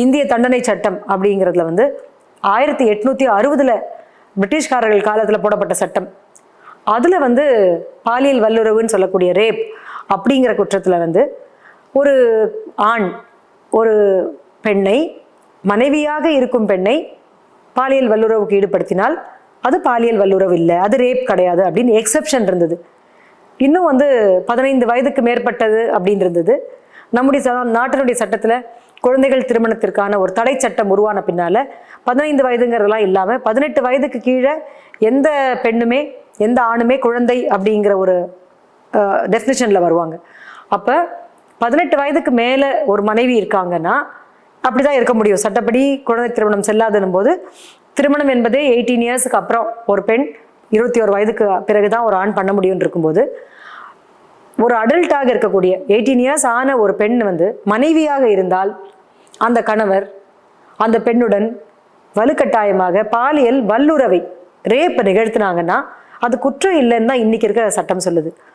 இந்திய தண்டனை சட்டம் அப்படிங்கிறதுல வந்து ஆயிரத்தி எட்நூத்தி அறுபதுல பிரிட்டிஷ்காரர்கள் காலத்தில் போடப்பட்ட சட்டம். அதுல வந்து பாலியல் வல்லுறவுன்னு சொல்லக்கூடிய ரேப் அப்படிங்கிற குற்றத்துல வந்து ஒரு ஆண் ஒரு பெண்ணை மனைவியாக இருக்கும் பெண்ணை பாலியல் வல்லுறவுக்கு ஈடுபடுத்தினால் அது பாலியல் வல்லுறவு இல்லை அது ரேப் கிடையாது அப்படின்னு எக்ஸெப்ஷன் இருந்தது. இன்னும் வந்து பதினைந்து வயதுக்கு மேற்பட்டது அப்படின்னு இருந்தது நம்முடைய நாட்டினுடைய சட்டத்தில் குழந்தைகள் திருமணத்திற்கான ஒரு தடை சட்டம் உருவான பின்னால பதினைந்து வயதுங்கிறதெல்லாம் இல்லாமல் பதினெட்டு வயதுக்கு கீழே எந்த பெண்ணுமே எந்த ஆணுமே குழந்தை அப்படிங்கிற ஒரு டெஃபினிஷனில் வருவாங்க. அப்போ பதினெட்டு வயதுக்கு மேலே ஒரு மனைவி இருக்காங்கன்னா அப்படி தான் இருக்க முடியும். சட்டப்படி குழந்தை திருமணம் செல்லாதனும் போது திருமணம் என்பதே எயிட்டீன் இயர்ஸுக்கு அப்புறம் ஒரு பெண் இருபத்தி ஒரு வயதுக்கு பிறகு தான் ஒரு ஆண் பண்ண முடியும்னு இருக்கும்போது ஒரு அடல்ட்டாக இருக்கக்கூடிய எயிட்டீன் இயர்ஸ் ஆன ஒரு பெண் வந்து மனைவியாக இருந்தால் அந்த கணவர் அந்த பெண்ணுடன் வலுக்கட்டாயமாக பாலியல் வல்லுறவை ரேப்பை நிகழ்த்தினாங்கன்னா அது குற்றம் இல்லைன்னு தான் இன்னைக்கு இருக்க சட்டம் சொல்லுது.